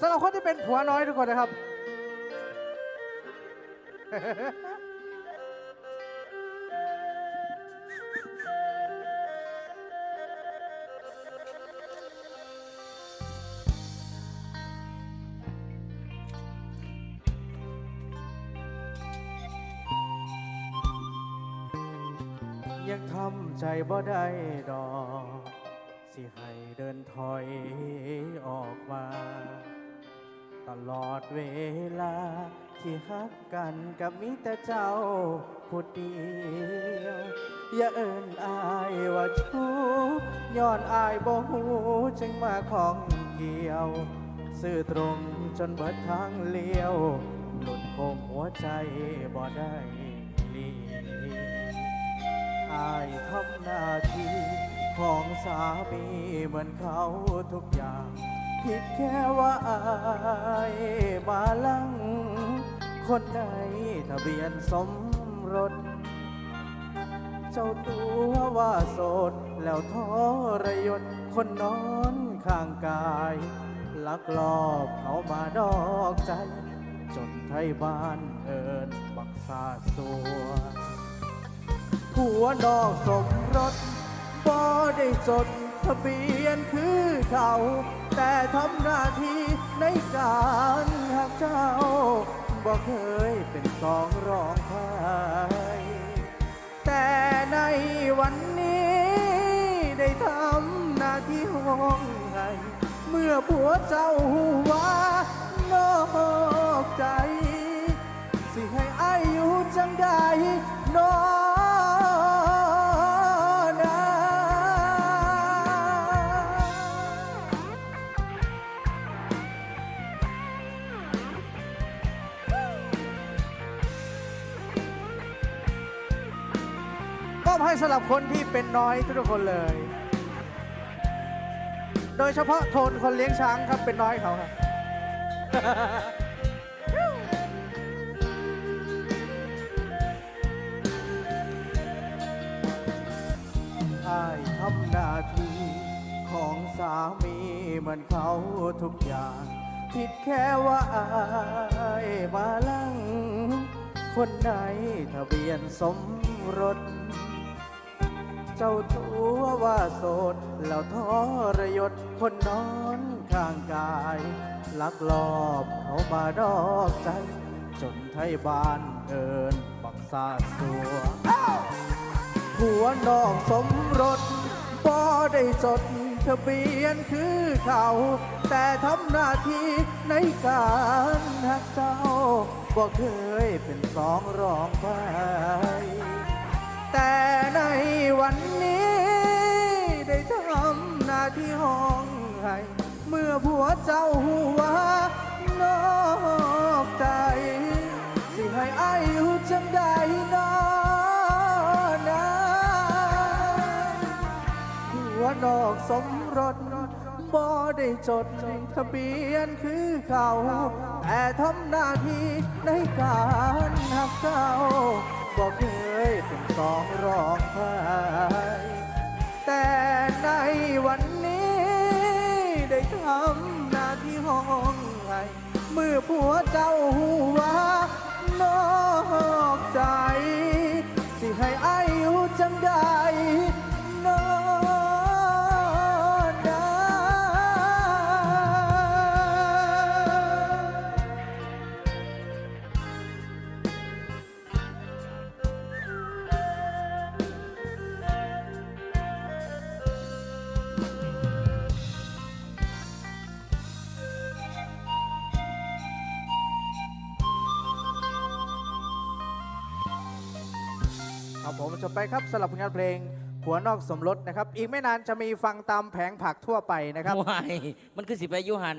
สำหรับคนที่เป็นผัวน้อยทุกคนนะครับ ยังทำใจบ่ได้ดอก สิให้เดินถอย ลอดเวลา ที่ฮักกันกับมิแต่เจ้าผู้เดียว อย่าเอินอายว่าชู้ย้อนอายบ่หูจึงมาของเกี่ยว ซื่อตรงจนเบิดทางเลี้ยว หลุดคมหัวใจบ่ได้ลีอายทำหน้าที่ของสามีเหมือนเขาทุกอย่าง ผิดแค่ว่าอายมาลัง คนในทะเบียนสมรส เจ้าตัวว่าโสด แล้วทรยศคนนอนข้างกาย ลักลอบเขามานอกใจ จนไทยบ้านเอินบักซาสัวผัวนอกสมรส ได้จดทะเบียนคือเขาแต่ทำหน้าที่ในการหักเจ้าบ่เคยเป็นสองรองใครแต่ในวันนี้ได้ทำหน้าที่ห้องให้เมื่อผัวเจ้าหูว่านอกใจ สิให้อายุ อบให้สำหรับคนที่เป็นน้อยทุกคนเลย โดยเฉพาะโทนคนเลี้ยงช้างครับเป็นน้อยเขาครับอายทำหน้าที่ของสามีเหมือนเขาทุกอย่าง ผิดแค่ว่าไอายมาลัง คนไหนทะเบียนสมรส จ้าตัวว่าโสดแล้วทรยศคนนอนข้างกาย ลักลอบเขามานอกใจ จนไทยบ้านเอินบักซาสัวผัวนอกสมรสบ่ได้จดทะเบียนคือเขา แต่ทำหน้าที่ในการหักเจ้าบ่เคยเป็นสองรองใครำหน้าที่ห้องให้เมื่อผัวเจ้าหัวนอกใจ สิให้อายุจังได้นอนนะผัวนอกสมรสบ่ได้จดทะเบียนคือเขา แต่ทำหน้าที่ในการหักเจ้าบ่เคยเป็นสองรองใครแต่ในวัน ได้ทำหน้าที่ห้องไห้เมื่อผัวเจ้าหูว่ ครับผมจบไปครับสำหรับผลงานเพลงผัวนอกสมรสนะครับ อีกไม่นานจะมีฟังตามแผงผักทั่วไปนะครับวายมันคือสิไปอยุหัน